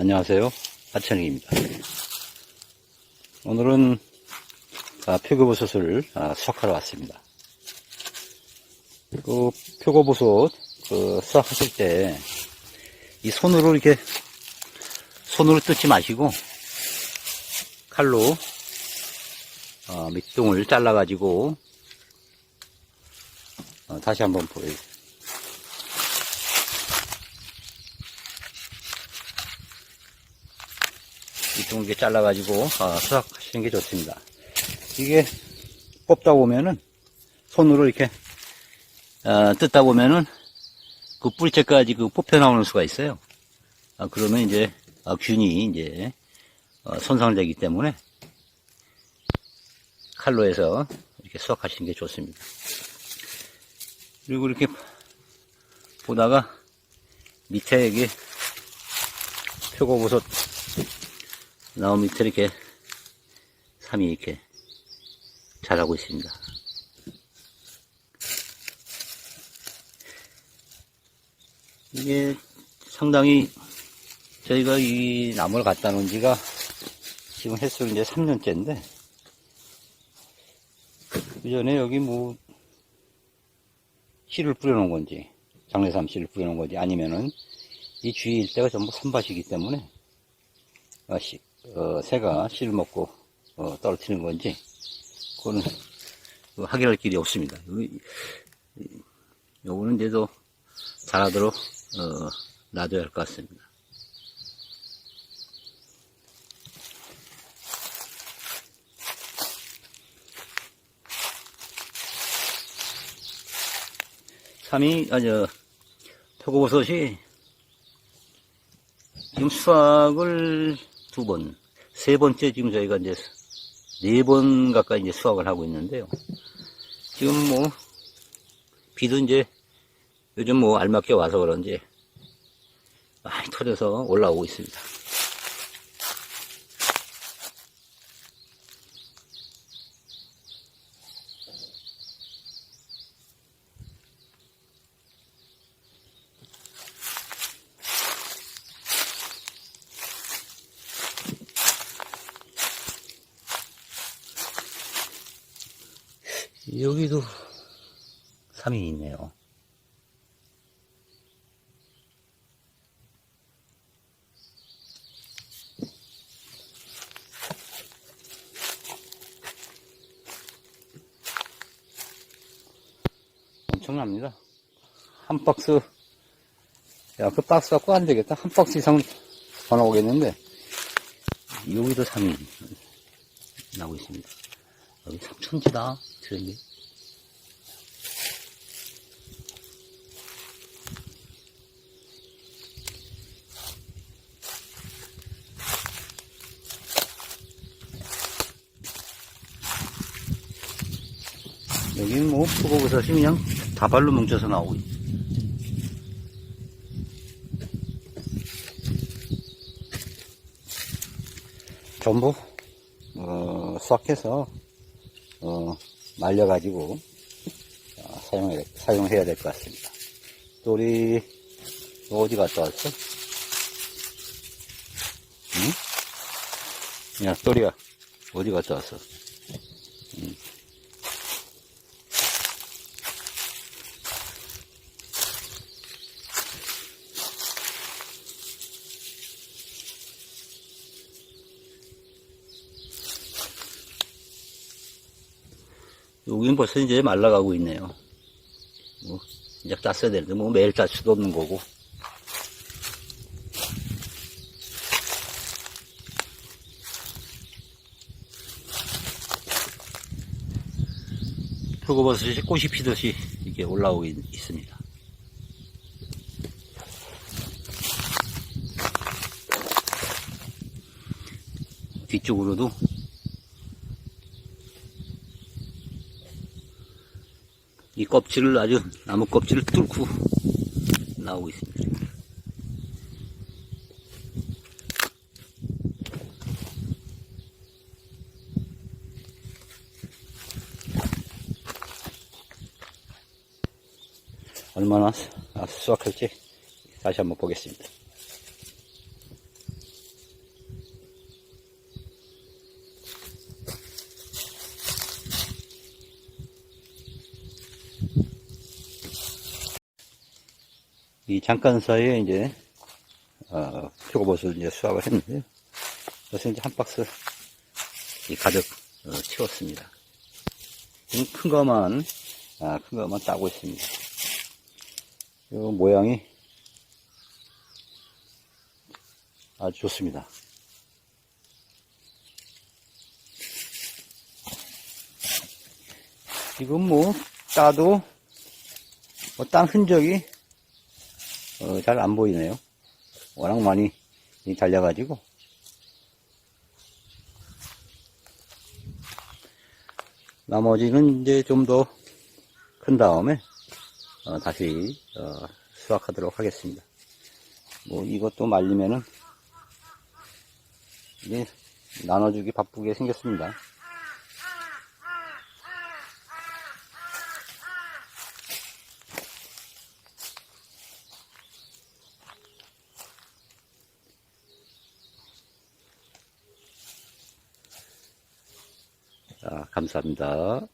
안녕하세요. 하천익입니다. 오늘은 아, 표고버섯을 아, 수확하러 왔습니다. 그 표고버섯 그 수확하실 때 이 손으로 이렇게 손으로 뜯지 마시고 칼로 어, 밑둥을 잘라 가지고 어, 다시 한번 보여요. 둥을 이렇게 잘라 가지고 어, 수확하시는 게 좋습니다. 이게 뽑다 보면은 손으로 이렇게 어, 뜯다 보면은 그 뿌리채까지 그 뽑혀 나오는 수가 있어요. 아, 그러면 이제 아, 균이 이제 어, 손상을 되기 때문에 칼로 해서 이렇게 수확하시는 게 좋습니다. 그리고 이렇게 보다가 밑에 여기 표고버섯 나온 밑에 이렇게 삼이 이렇게 자라고 있습니다. 이게 상당히 저희가 이 나무를 갖다 놓은 지가 지금 횟수 이제 3년째인데 그 전에 여기 뭐 씨를 뿌려놓은 건지 장례삼 씨를 뿌려놓은 건지 아니면은 이 주위 일대가 전부 선밭이기 때문에 어, 씨, 어, 새가 씨를 먹고 어, 떨어뜨리는 건지 그거는 그 확인할 길이 없습니다. 요- 요거는 이제도 자라도록 어, 놔둬야 할 것 같습니다. 삼이 아저 표고버섯이 지금 수확을 두 번, 세 번째 지금 저희가 이제 네 번 가까이 이제 수확을 하고 있는데요. 지금 뭐 비도 이제 요즘 뭐 알맞게 와서 그런지 많이 터져서 올라오고 있습니다. 여기도 삼이 있네요. 엄청납니다. 한 박스, 야, 그 박스 갖고 안 되겠다. 한 박스 이상 더 나오겠는데, 여기도 삼이 나오고 있습니다. 여기 삼천지다, 저기. 여기는 뭐, 표고버섯이 그냥 다발로 뭉쳐서 나오고 있 전부, 어, 수확해서, 어, 말려가지고, 어, 사용해, 사용해야 될 것 같습니다. 또 우리, 어디 갔다 왔어? 응? 야, 또리야, 어디 갔다 왔어? 여기는 벌써 이제 말라가고 있네요. 뭐, 이제 땄어야 되는데, 뭐 매일 딸 수도 없는 거고. 표고버섯이 꽃이 피듯이 이렇게 올라오고 있, 있습니다. 뒤쪽으로도 이 껍질을 아주 나무 껍질을 뚫고 나오고 있습니다. 얼마나 수- 아, 수확할지 다시 한번 보겠습니다. 이 잠깐 사이에 이제, 어, 표고버섯을 이제 수확을 했는데요. 그래서 이제 한 박스 이 가득 어, 채웠습니다. 지금 큰 거만, 아, 큰 거만 따고 있습니다. 요 모양이 아주 좋습니다. 지금 뭐, 따도, 뭐, 딴 흔적이, 어, 잘 안 보이네요. 워낙 많이 달려가지고. 나머지는 이제 좀 더 큰 다음에, 어, 다시, 어, 수확하도록 하겠습니다. 뭐, 이것도 말리면은, 이제 나눠주기 바쁘게 생겼습니다. 자, 감사합니다.